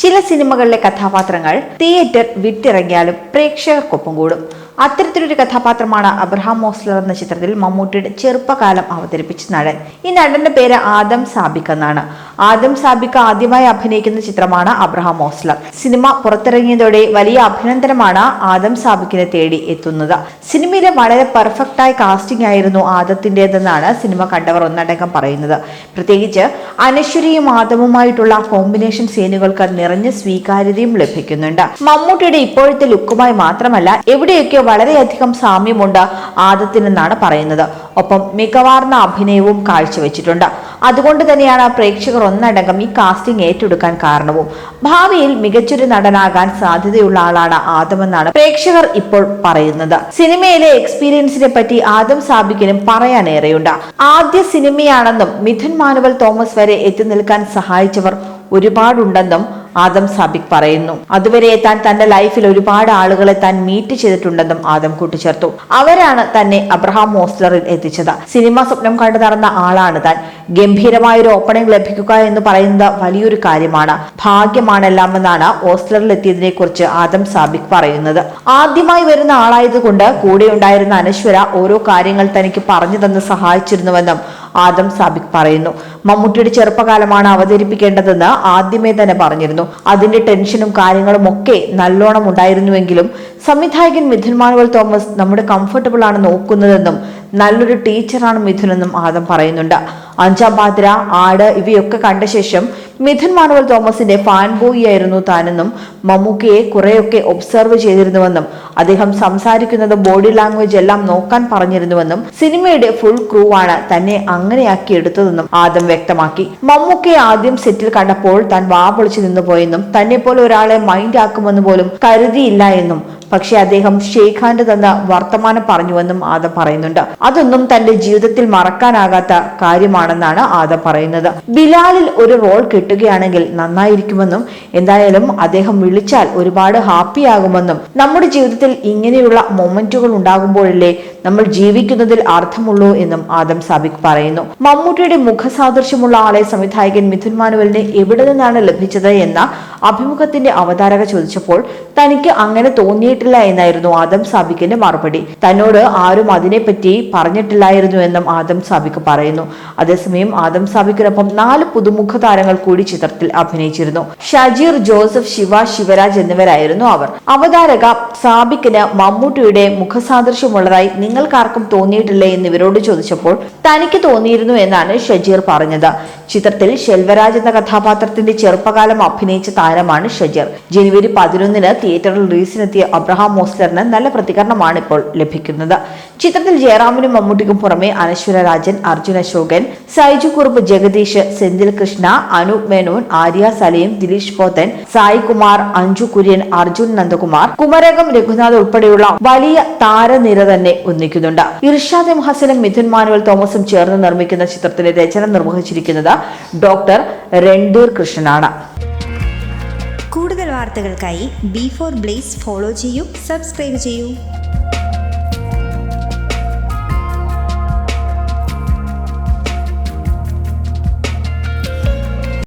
ചില സിനിമകളിലെ കഥാപാത്രങ്ങൾ തിയേറ്റർ വിട്ടിറങ്ങിയാലും പ്രേക്ഷകർക്കൊപ്പം കൂടും. അത്തരത്തിലൊരു കഥാപാത്രമാണ് അബ്രഹാം മോസ്ലർ എന്ന ചിത്രത്തിൽ മമ്മൂട്ടിയുടെ ചെറുപ്പകാലം അവതരിപ്പിച്ച നടൻ ഈ നടന്റെ പേര് ആദം സാബിക് എന്നാണ്. ആദം സാബിക് ആദ്യമായി അഭിനയിക്കുന്ന ചിത്രമാണ് അബ്രഹാം മോസ്ലർ. സിനിമ പുറത്തിറങ്ങിയതോടെ വലിയ അഭിനന്ദനമാണ് ആദം സാബിക്കിനെ തേടി എത്തുന്നത്. സിനിമയിലെ വളരെ പെർഫെക്റ്റായ കാസ്റ്റിംഗ് ആയിരുന്നു ആദത്തിന്റെതെന്നാണ് സിനിമ കണ്ടവർ ഒന്നടങ്കം പറയുന്നത്. പ്രത്യേകിച്ച് അനശ്വരിയും ആദമുമായിട്ടുള്ള കോമ്പിനേഷൻ സീനുകൾക്ക് നിറഞ്ഞ സ്വീകാര്യതയും ലഭിക്കുന്നുണ്ട്. മമ്മൂട്ടിയുടെ ഇപ്പോഴത്തെ ലുക്കുമായി മാത്രമല്ല എവിടെയൊക്കെ വളരെയധികം സാമ്യമുണ്ട് ആദത്തിനെന്നാണ് പറയുന്നത്. ഒപ്പം മികവാർന്ന അഭിനയവും കാഴ്ചവെച്ചിട്ടുണ്ട്. അതുകൊണ്ട് തന്നെയാണ് പ്രേക്ഷകർ ഒന്നടങ്കം ഈ കാസ്റ്റിംഗ് ഏറ്റെടുക്കാൻ കാരണവും. ഭാവിയിൽ മികച്ചൊരു നടനാകാൻ സാധ്യതയുള്ള ആളാണ് ആദമെന്നാണ് പ്രേക്ഷകർ ഇപ്പോൾ പറയുന്നത്. സിനിമയിലെ എക്സ്പീരിയൻസിനെ പറ്റി ആദം സാബിക്കിനും പറയാനേറെയുണ്ട്. ആദ്യ സിനിമയാണെന്നും മിഥുൻ മാനുവൽ തോമസ് വരെ എത്തി നിൽക്കാൻ സഹായിച്ചവർ ഒരുപാടുണ്ടെന്നും ആദം സാബിക് പറയുന്നു. അതുവരെ താൻ തന്റെ ലൈഫിൽ ഒരുപാട് ആളുകളെ താൻ മീറ്റ് ചെയ്തിട്ടുണ്ടെന്നും ആദം കൂട്ടിച്ചേർത്തു. അവരാണ് തന്നെ അബ്രഹാം മോസ്ലറിൽ എത്തിച്ചത്. സിനിമ സ്വപ്നം കണ്ടു നടന്ന ആളാണ് താൻ. ഗംഭീരമായ ഒരു ഓപ്പണിംഗ് ലഭിക്കുക എന്ന് പറയുന്നത് വലിയൊരു കാര്യമാണ്. ഭാഗ്യമാണെല്ലാമെന്നാണ് ഓസ്ലറിൽ എത്തിയതിനെ കുറിച്ച് ആദം സാബിക് പറയുന്നത്. ആദ്യമായി വരുന്ന ആളായതുകൊണ്ട് കൂടെയുണ്ടായിരുന്ന അനശ്വര ഓരോ കാര്യങ്ങൾ തനിക്ക് പറഞ്ഞു തന്ന് സഹായിച്ചിരുന്നുവെന്നും ആദം സാബിക് പറയുന്നു. മമ്മൂട്ടിയുടെ ചെറുപ്പകാലമാണ് അവതരിപ്പിക്കേണ്ടതെന്ന് ആദ്യമേ തന്നെ പറഞ്ഞിരുന്നു. അതിന്റെ ടെൻഷനും കാര്യങ്ങളും ഒക്കെ നല്ലോണം ഉണ്ടായിരുന്നുവെങ്കിലും സംവിധായകൻ മിഥുൻ മാനുവൽ തോമസ് നമ്മുടെ കംഫർട്ടബിൾ ആണ് നോക്കുന്നതെന്നും നല്ലൊരു ടീച്ചറാണ് മിഥുൻ എന്നും ആദം പറയുന്നുണ്ട്. അഞ്ചാം പാതിര ആട് ഇവയൊക്കെ കണ്ട ശേഷം മിഥുൻ മാനുവൽ തോമസിന്റെ ഫാൻ ബോയി ആയിരുന്നു താനെന്നും മമ്മൂക്കയെ കുറെയൊക്കെ ഒബ്സർവ് ചെയ്തിരുന്നുവെന്നും അദ്ദേഹം സംസാരിക്കുന്നത് ബോഡി ലാംഗ്വേജ് എല്ലാം നോക്കാൻ പറഞ്ഞിരുന്നുവെന്നും സിനിമയുടെ ഫുൾ ക്രൂ ആണ് തന്നെ അങ്ങനെയാക്കി എടുത്തതെന്നും ആദം വ്യക്തമാക്കി. മമ്മൂക്കയെ ആദ്യം സെറ്റിൽ കണ്ടപ്പോൾ താൻ വാ പൊളിച്ചു നിന്നുപോയെന്നും തന്നെ പോലെ ഒരാളെ മൈൻഡ് ആക്കുമെന്ന് പോലും കരുതിയില്ല എന്നും പക്ഷെ അദ്ദേഹം ഷെയ്ഖാന്റെ തന്ന വർത്തമാനം പറഞ്ഞുവെന്നും ആദം പറയുന്നുണ്ട്. അതൊന്നും തന്റെ ജീവിതത്തിൽ മറക്കാനാകാത്ത കാര്യമാണെന്നാണ് ആദം പറയുന്നത്. ബിലാലിൽ ഒരു റോൾ കിട്ടുകയാണെങ്കിൽ നന്നായിരിക്കുമെന്നും എന്തായാലും അദ്ദേഹം വിളിച്ചാൽ ഒരുപാട് ഹാപ്പി ആകുമെന്നും നമ്മുടെ ജീവിതത്തിൽ ഇങ്ങനെയുള്ള മൊമെന്റുകൾ ഉണ്ടാകുമ്പോഴല്ലേ നമ്മൾ ജീവിക്കുന്നതിൽ അർത്ഥമുള്ളൂ എന്നും ആദം സാബിക് പറയുന്നു. മമ്മൂട്ടിയുടെ മുഖസാദൃശ്യമുള്ള ആളെ സംവിധായകൻ മിഥുൻ മാനുവലിന് എവിടെ നിന്നാണ് ലഭിച്ചത് എന്ന അഭിമുഖത്തിന്റെ അവതാരക ചോദിച്ചപ്പോൾ തനിക്ക് അങ്ങനെ തോന്നിയിട്ടില്ല എന്നായിരുന്നു ആദം സാബിക്കിന്റെ മറുപടി. തന്നോട് ആരും അതിനെപ്പറ്റി പറഞ്ഞിട്ടില്ലായിരുന്നു എന്നും ആദം സാബിക്ക് പറയുന്നു. അതേസമയം ആദം സാബിക്കിനൊപ്പം നാല് പുതുമുഖ താരങ്ങൾ കൂടി ചിത്രത്തിൽ അഭിനയിച്ചിരുന്നു. ഷജീർ ജോസഫ് ശിവ ശിവരാജ് എന്നിവരായിരുന്നു അവർ. അവതാരക സാബിക്കിന് മമ്മൂട്ടിയുടെ മുഖസാദൃശ്യമുള്ളതായി നിങ്ങൾക്കാർക്കും തോന്നിയിട്ടില്ലേ എന്നിവരോട് ചോദിച്ചപ്പോൾ തനിക്ക് തോന്നിയിരുന്നു എന്നാണ് ഷജീർ പറഞ്ഞത്. ചിത്രത്തിൽ ശെൽവരാജ് എന്ന കഥാപാത്രത്തിന്റെ ചെറുപ്പകാലം അഭിനയിച്ച താരമാണ് ഷജർ. ജനുവരി പതിനൊന്നിന് തിയേറ്ററിൽ റിലീസിനെത്തിയ അബ്രഹാം മോസ്ലറിന് നല്ല പ്രതികരണമാണ് ഇപ്പോൾ ലഭിക്കുന്നത്. ചിത്രത്തിൽ ജയറാമിനും മമ്മൂട്ടിക്കും പുറമെ അനശ്വര രാജൻ അർജുൻ അശോകൻ സൈജു കുറുപ്പ് ജഗദീഷ് സെന്തിൽ കൃഷ്ണ അനൂപ് മേനോൻ ആര്യ സലീം ദിലീഷ് പോത്തൻ സായി കുമാർ അഞ്ജു കുര്യൻ അർജുൻ നന്ദകുമാർ കുമരകം രഘുനാഥ് ഉൾപ്പെടെയുള്ള വലിയ താരനിര തന്നെ ഒന്നിക്കുന്നുണ്ട്. ഇർഷാദ് എം മിഥുൻ മാനുവൽ തോമസും ചേർന്ന് നിർമ്മിക്കുന്ന ചിത്രത്തിലെ രചന നിർവഹിച്ചിരിക്കുന്നത് ഡോക്ടർ രൺധീർ കൃഷ്ണനാണ്. കൂടുതൽ വാർത്തകൾക്കായി ബി ഫോർ ബ്ലേസ് ഫോളോ ചെയ്യൂ സബ്സ്ക്രൈബ് ചെയ്യൂ.